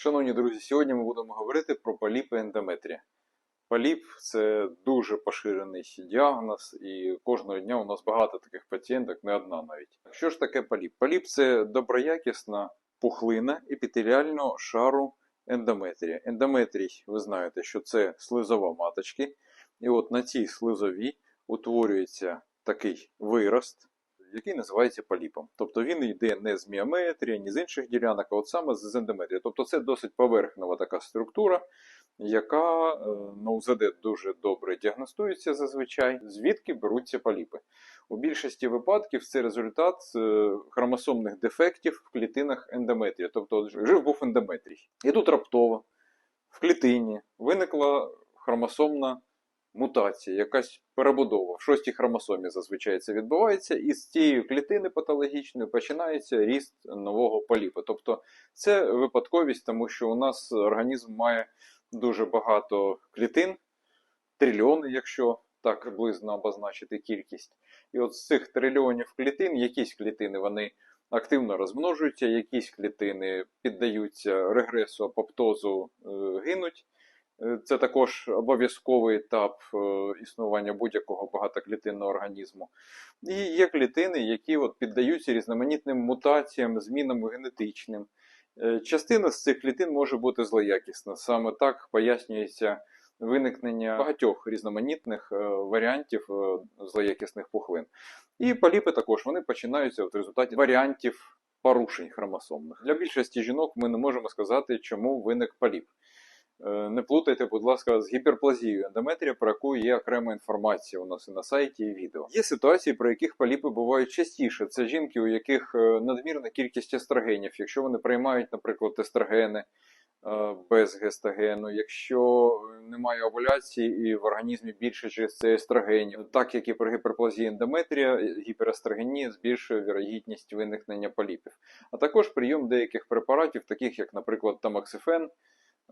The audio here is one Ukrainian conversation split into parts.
Шановні друзі, сьогодні ми будемо говорити про поліпи ендометрія. Поліп це дуже поширений діагноз, і кожного дня у нас багато таких пацієнток, не одна навіть. Що ж таке поліп? Поліп це доброякісна пухлина епітеліального шару ендометрія. Ендометрій, ви знаєте, що це слизова маточки, і от на цій слизовій утворюється такий вирост, який називається поліпом. Тобто він йде не з міометрія, ні з інших ділянок, а от саме з ендометрія. Тобто це досить поверхнева така структура, яка е, на УЗД дуже добре діагностується зазвичай, звідки беруться поліпи. У більшості випадків це результат е, хромосомних дефектів в клітинах ендометрія. Тобто жив був ендометрій. І тут раптово в клітині виникла хромосомна мутація, якась перебудова. В шостій хромосомі зазвичай це відбувається, і з цієї клітини патологічної починається ріст нового поліпа. Тобто це випадковість, тому що у нас організм має дуже багато клітин, трильйони, якщо так приблизно обозначити кількість. І от з цих трильйонів клітин, якісь клітини вони активно розмножуються, якісь клітини піддаються регресу, апоптозу, е, гинуть. Це також обов'язковий етап е, існування будь-якого багатоклітинного організму. І є клітини, які от піддаються різноманітним мутаціям, змінам генетичним. Е, Частина з цих клітин може бути злоякісна. Саме так пояснюється виникнення багатьох різноманітних е, варіантів злоякісних пухлин. І поліпи також вони починаються в результаті варіантів порушень хромосомних. Для більшості жінок ми не можемо сказати, чому виник поліп. Е, Не плутайте, будь ласка, з гіперплазією ендометрія, про яку є окрема інформація у нас і на сайті, і відео. Є ситуації, при яких поліпи бувають частіше. Це жінки, у яких е, надмірна кількість естрогенів. Якщо вони приймають, наприклад, естрогени е, без гестогену, якщо немає овуляції і в організмі більше через це естрогенів, так як і при гіперплазії ендометрія, гіперестрогенія збільшує вірогідність виникнення поліпів. А також прийом деяких препаратів, таких як, наприклад, тамоксифен,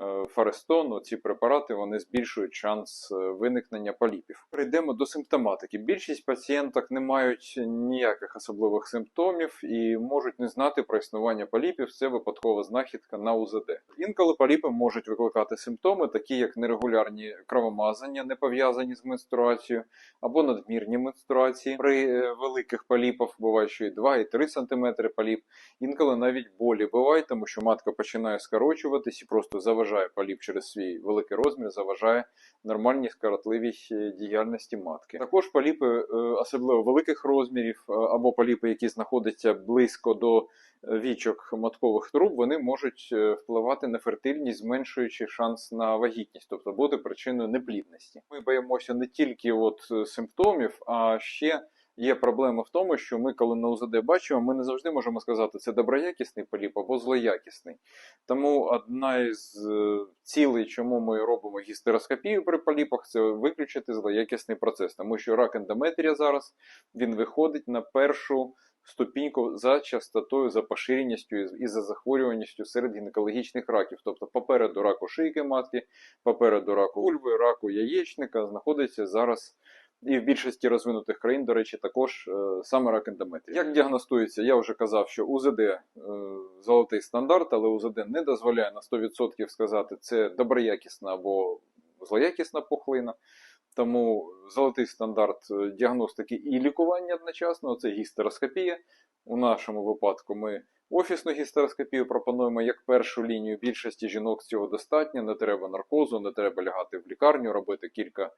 е, Фарестон, ці препарати вони збільшують шанс е, виникнення поліпів. Перейдемо до симптоматики. Більшість пацієнток не мають ніяких особливих симптомів і можуть не знати про існування поліпів. Це випадкова знахідка на УЗД. Інколи поліпи можуть викликати симптоми, такі як нерегулярні кровомазання, не пов'язані з менструацією, або надмірні менструації. При е, великих поліпах буває, що і 2, і 3 см поліп. Інколи навіть болі бувають, тому що матка починає скорочуватись і просто заважає поліп через свій великий розмір, заважає нормальній скоротливій е, діяльності матки. Також поліпи, е, особливо великих розмірів, е, або поліпи, які знаходяться близько до е, вічок маткових труб, вони можуть е, впливати на фертильність, зменшуючи шанс на вагітність, тобто бути причиною неплідності. Ми боїмося не тільки от е, симптомів, а ще Є проблема в тому, що ми, коли на УЗД бачимо, ми не завжди можемо сказати, це доброякісний поліп або злоякісний. Тому одна із е, цілей, чому ми робимо гістероскопію при поліпах, це виключити злоякісний процес, тому що рак ендометрія зараз він виходить на першу ступіньку за частотою, за поширеністю і за захворюваністю серед гінекологічних раків. Тобто попереду раку шийки матки, попереду раку ульви, раку яєчника знаходиться зараз. І в більшості розвинутих країн, до речі, також е, саме рак ендометрії. Як діагностується, я вже казав, що УЗД е, золотий стандарт, але УЗД не дозволяє на 100% сказати, це доброякісна або злоякісна пухлина. Тому золотий стандарт е, діагностики і лікування одночасно це гістероскопія. У нашому випадку ми офісну гістероскопію пропонуємо як першу лінію. Більшості жінок цього достатньо, не треба наркозу, не треба лягати в лікарню, робити кілька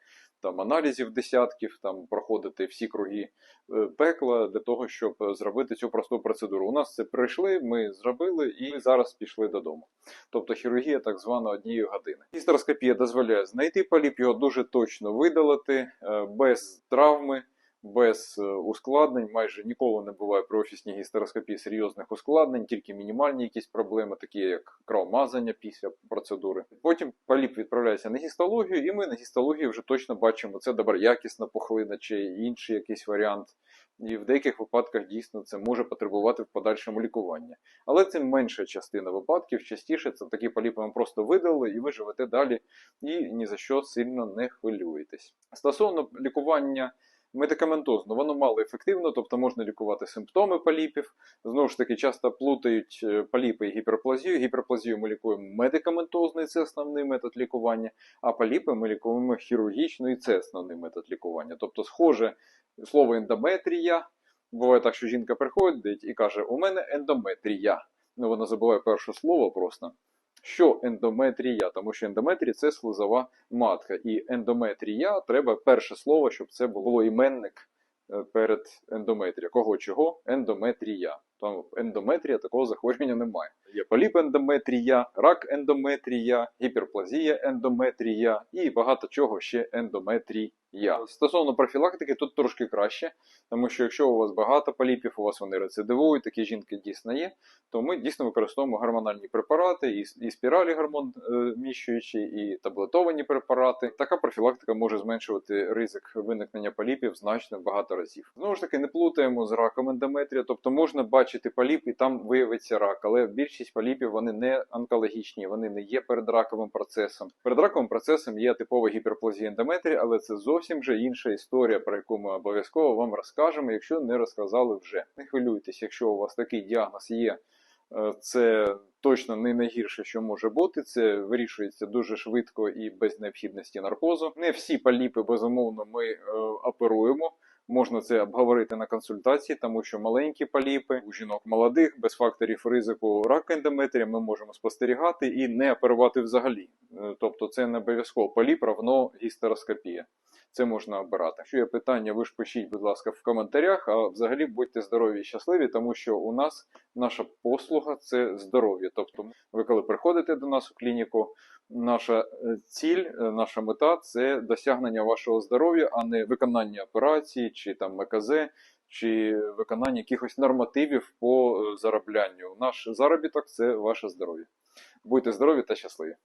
там аналізів десятків, там проходити всі круги е, пекла для того, щоб е, зробити цю просту процедуру. У нас це прийшли, ми зробили і зараз пішли додому. Тобто хірургія так звана однієї години. Гістероскопія дозволяє знайти поліп, його дуже точно видалити е, без травми. Без е, ускладнень майже ніколи не буває при офісній гістероскопії серйозних ускладнень, тільки мінімальні якісь проблеми, такі як кровмазання після процедури. Потім поліп відправляється на гістологію, і ми на гістології вже точно бачимо, це доброякісна пухлина чи інший якийсь варіант. І в деяких випадках дійсно це може потребувати в подальшому лікування. Але це менша частина випадків. Частіше це такі поліпи вам просто видали, і ви живете далі і ні за що сильно не хвилюєтесь. Стосовно лікування медикаментозно, воно мало ефективно, тобто можна лікувати симптоми поліпів. Знову ж таки, часто плутають е, поліпи і гіперплазію. Гіперплазію ми лікуємо медикаментозно, і це основний метод лікування, а поліпи ми лікуємо хірургічно, і це основний метод лікування. Тобто, схоже слово ендометрія. Буває так, що жінка приходить і каже: У мене ендометрія. Ну, вона забуває перше слово просто. Що ендометрія? Тому що ендометрія це слизова матка. І ендометрія треба перше слово, щоб це було іменник е, перед ендометрія. Кого чого? Ендометрія. Тому ендометрія такого захворювання немає. Є поліп ендометрія, рак ендометрія, гіперплазія ендометрія і багато чого ще ендометрія. Стосовно профілактики, тут трошки краще, тому що якщо у вас багато поліпів, у вас вони рецидивують, такі жінки дійсно є, то ми дійсно використовуємо гормональні препарати, і, і спіралі гормон е, міщуючі, і таблетовані препарати. Така профілактика може зменшувати ризик виникнення поліпів значно багато разів. Знову ж таки, не плутаємо з раком ендометрія, тобто можна бачити поліп і там виявиться рак, але більшість поліпів вони не онкологічні, вони не є передраковим процесом. Передраковим процесом є типова гіперплазія ендометрія, але це зовсім вже інша історія, про яку ми обов'язково вам розкажемо, якщо не розказали вже. Не хвилюйтесь, якщо у вас такий діагноз є. Е, Це точно не найгірше, що може бути. Це вирішується дуже швидко і без необхідності наркозу. Не всі поліпи, безумовно, ми е, оперуємо. Можна це обговорити на консультації, тому що маленькі поліпи у жінок молодих без факторів ризику рака ендометрія ми можемо спостерігати і не оперувати взагалі. Е, Тобто, це не обов'язково поліп равно гістероскопія. Це можна обирати. Якщо є питання, ви ж пишіть, будь ласка, в коментарях. А взагалі будьте здорові і щасливі, тому що у нас наша послуга це здоров'я. Тобто, ви коли приходите до нас у клініку, наша е, ціль, е, наша мета це досягнення вашого здоров'я, а не виконання операції чи там МКЗ, чи виконання якихось нормативів по е, зароблянню. Наш заробіток це ваше здоров'я. Будьте здорові та щасливі.